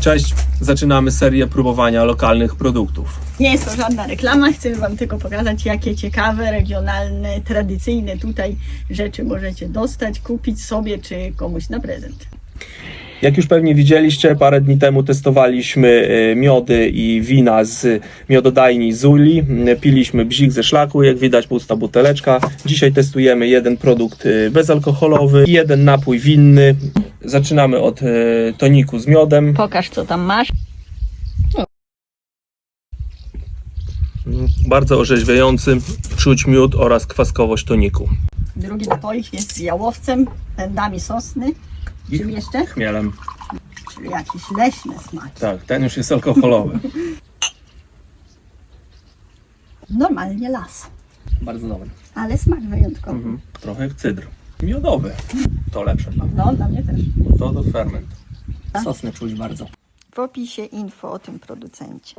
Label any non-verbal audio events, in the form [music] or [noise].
Cześć, zaczynamy serię próbowania lokalnych produktów. Nie jest to żadna reklama, chcę Wam tylko pokazać, jakie ciekawe, regionalne, tradycyjne tutaj rzeczy możecie dostać, kupić sobie czy komuś na prezent. Jak już pewnie widzieliście, parę dni temu testowaliśmy e, miody i wina z miododajni Zuli. E, Piliśmy bzik ze szlaku, jak widać pusta buteleczka. Dzisiaj testujemy jeden produkt e, bezalkoholowy i jeden napój winny. Zaczynamy od e, toniku z miodem. Pokaż, co tam masz. Bardzo orzeźwiający, czuć miód oraz kwaskowość toniku. Drugi napoik jest z jałowcem, pędami sosny. Czym jeszcze? Chmielem. Czyli jakieś leśne smaki. Tak, ten już jest alkoholowy. [laughs] Normalnie las, Bardzo dobry. ale smak wyjątkowy. Mhm. Trochę jak cydr. Miodowy. To lepsze dla mnie. No, dla mnie też. To do ferment. Sosny czuć bardzo. W opisie info o tym producencie.